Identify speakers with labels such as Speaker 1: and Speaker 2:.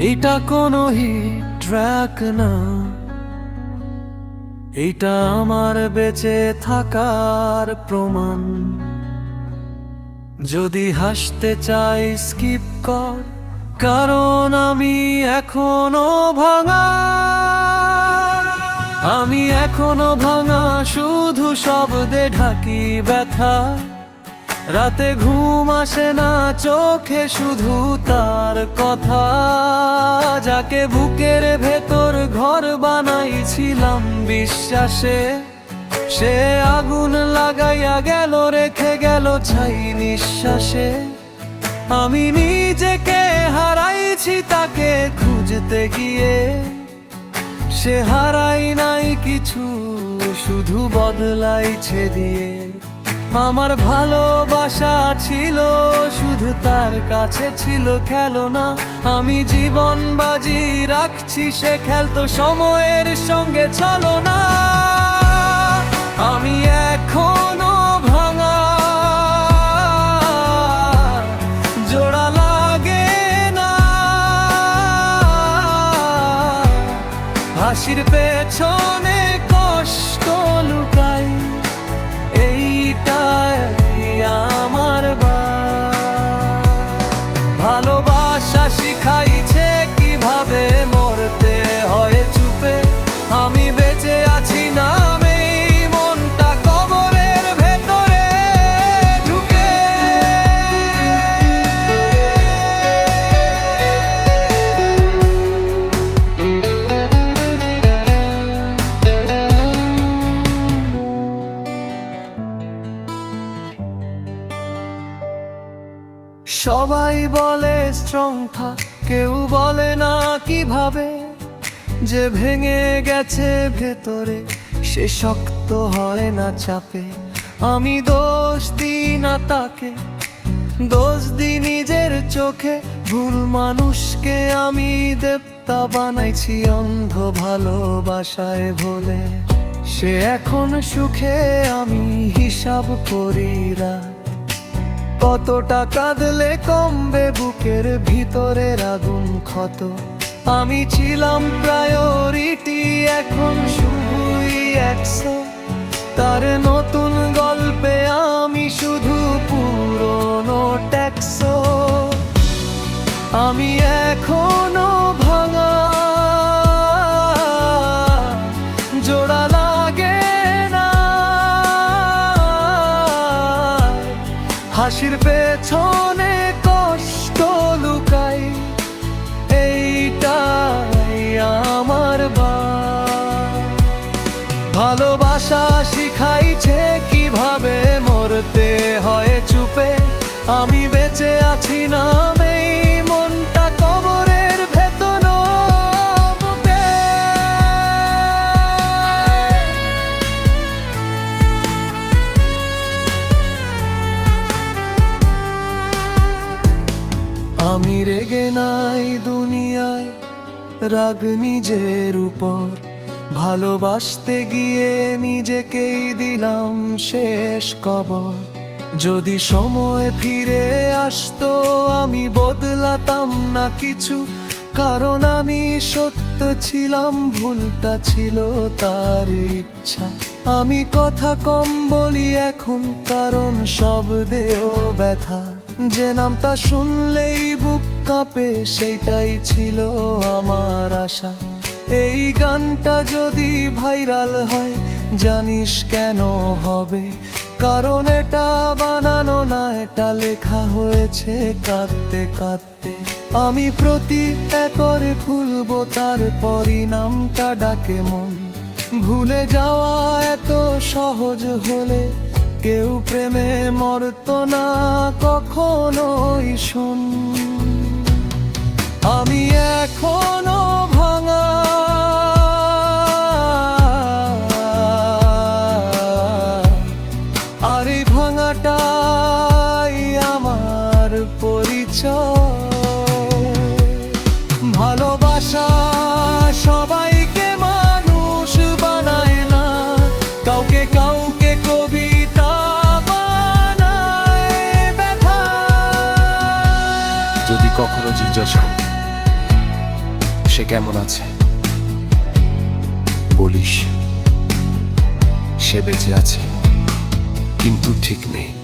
Speaker 1: এইটা কোনো hit track না। এইটা আমার বেঁচে থাকার প্রমাণ। যদি হাসতে চাই স্কিপ কর, কারণ আমি এখনও ভাঙা। আমি এখনও ভাঙা, শুধু শব্দে ঢাকি ব্যথা। রাতে ঘুম আসে না, চোখে শুধু তার কথা। যাকে বুকের ভেতর ঘর বানাইছিলাম বিশ্বাসে, সে আগুন লাগাইয়া গেল, রেখে গেল ছাই নিঃশ্বাসে। আমি নিজেকে হারাইছি তাকে খুঁজতে গিয়ে। সে হারাই নাই কিছু, শুধু বদলাইছে দিয়ে। আমার ভালোবাসা ছিল, শুধু তার কাছে ছিল খেলো না আমি জীবন বাজি রাখছি, সে খেলতো সময়ের সঙ্গে চলো না আমি এখনও ভাঙা। জোড়া লাগে না। হাসির পেছনে সবাই বলে স্ট্রং থাক, কেউ বলে না কীভাবে। যে ভেঙে গেছে ভেতরে, সে শক্ত হয় না চাপে। আমি দোষ দিই না তাকে, দোষ দিই নিজের চোখে। ভুল মানুষকে আমি দেবতা বানাইছি অন্ধ ভালোবাসায় বলে সে এখন সুখে আমি হিসাব করি রাত কতটা কাঁদলে কমবে বুকের ভিতরের আগুন ক্ষত? আমি ছিলাম প্রায়োরিটি এখন শুধুই একশো। তার নতুন গল্পে আমি শুধু পুরনো ট্যাক্সো। আমি এখনও হাসির পেছনে কষ্ট লুকাই, এইটাই আমার বা ভালোবাসা শিখাইছে কীভাবে মরতে হয় চুপে, আমি বেঁচে আছি নামেই রেগে নাই দুনিয়ায়, রাগ নিজের উপর। ভালোবাসতে গিয়ে নিজেকেই দিলাম শেষ কবর। যদি সময় ফিরে আসতো, আমি বদলাতাম না কিছু। কারণ আমি সত্য ছিলাম, ভুলটা ছিল তার ইচ্ছা। আমি কথা কম বলি, এখন কারণ শব্দেও ব্যথা। যে নামটা শুনলেই বুক কাঁপে, সেইটাই ছিল আমার আশা। এই গানটা যদি ভাইরাল হয়, জানিস কেন হবে? কারণ এটা বানানো না, এটা লেখা হয়েছে কাঁদতে কাঁদতে। আমি প্রতি একরে খুলবো তার পরিণামটা ডাকে মন। ভুলে যাওয়া এত সহজ হলে, কেউ প্রেমে মরতো না কখনোই শুন। আমি এখনও ভাঙা। আর এই ভাঙাটাই আমার পরিচয়।
Speaker 2: কখনো জিজ্ঞাসা সে কেমন আছে? বলিস সে বেঁচে আছে কিন্তু ঠিক নেই।